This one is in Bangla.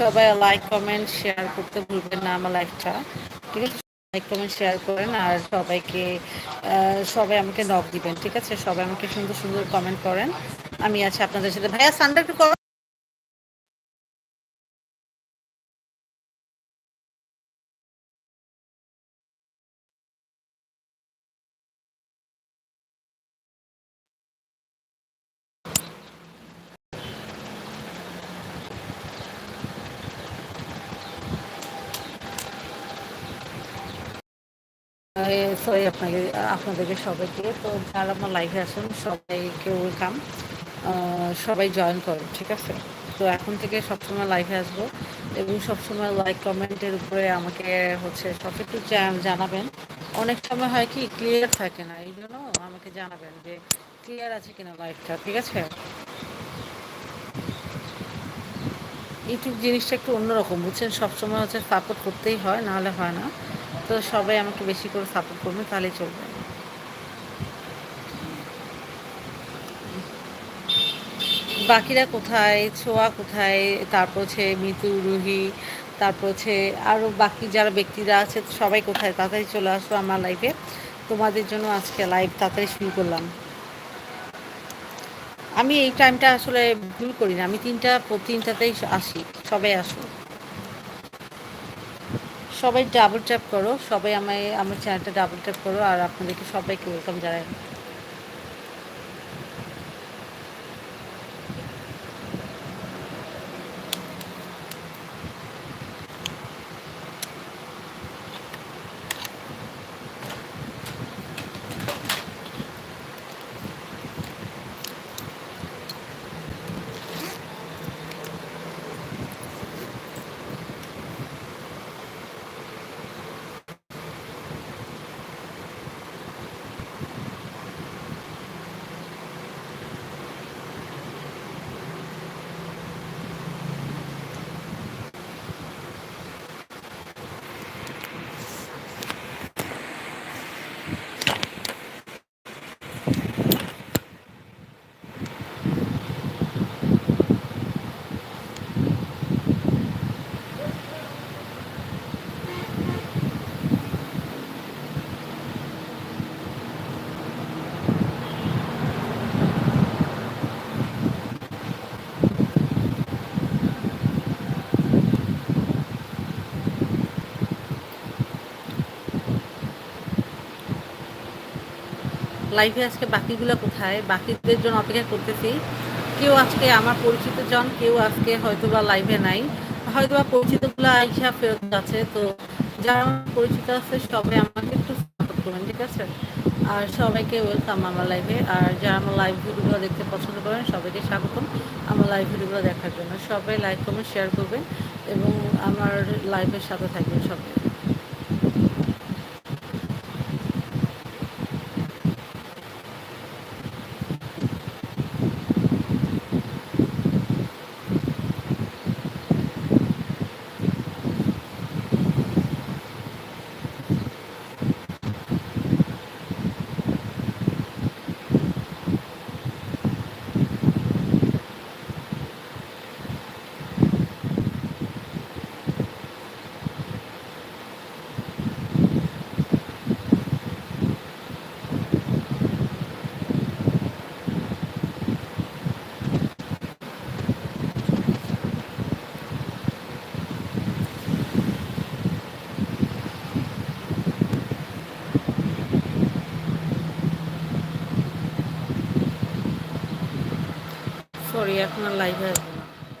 সবাই লাইক কমেন্ট শেয়ার করতে ভুলবেন না আমার লাইফটা ঠিক আছে? লাইক কমেন্ট শেয়ার করেন আর সবাইকে সবাই আমাকে নক দিবেন, ঠিক আছে? সবাই আমাকে সুন্দর সুন্দর কমেন্ট করেন। আমি আছি আপনাদের সাথে। ভাইয়া সানডে একটু সরি আপনাকে, আপনাদেরকে সবাইকে, তো যারা আমার লাইভে আসুন সবাইকে ওয়েলকাম সবাই জয়েন করুন, ঠিক আছে? তো এখন থেকে সবসময় লাইভে আসব এবং সবসময় লাইক কমেন্টের উপরে আমাকে হচ্ছে সব একটু জানাবেন। অনেক সময় হয় কি ক্লিয়ার থাকে না, এই জন্য আমাকে জানাবেন যে ক্লিয়ার আছে কিনা লাইভটা ঠিক আছে? ইউটিউব জিনিসটা একটু অন্যরকম, বুঝছেন? সবসময় হচ্ছে সাপোর্ট করতেই হয়, নাহলে হয় না। তো সবাই আমাকে বেশি করে সাপোর্ট করবে, তাহলেই চলবে। বাকিরা কোথায়? ছোঁয়া কোথায়? তারপর হচ্ছে মিতু, রুহি, তারপর হচ্ছে আরও বাকি যারা ব্যক্তিরা আছে, সবাই কোথায়? তাড়াতাড়ি চলে আসব আমার লাইফে তোমাদের জন্য আজকে লাইভ তাড়াতাড়ি শুরু করলাম। আমি এই টাইমটা আসলে ভুল করি না। আমি তিনটা তিনটাতেই আসি। সবাই আসো সবাই ডাবল ট্যাপ করো, সবাই আমায়, আমার চ্যানেলটা ডাবল ট্যাপ করো, আর আপনাদেরকে সবাইকে ওয়েলকাম জানাই। লাইফে আজকে বাকিগুলো কোথায়? বাকিদের জন্য অপেক্ষা করতেছি। কেউ আজকে আমার পরিচিত জন, কেউ আজকে হয়তো বা লাইভে নাই। হয়তো বা পরিচিতগুলো আইসা ফেরত যাচ্ছে। তো যারা আমার পরিচিত আছে, সবাই আমাকে একটু সাপোর্ট করবেন, ঠিক আছে? আর সবাইকে ওয়েলকাম আমার লাইভে আর যারা আমার লাইভ ভিডিওগুলো দেখতে পছন্দ করেন, সবাইকে স্বাগতম আমার লাইভ ভিডিওগুলো দেখার জন্য। সবাই লাইক কমেন্ট শেয়ার করবেন এবং আমার লাইভের সাথে থাকবেন সবাই সরি এখন আর লাইভে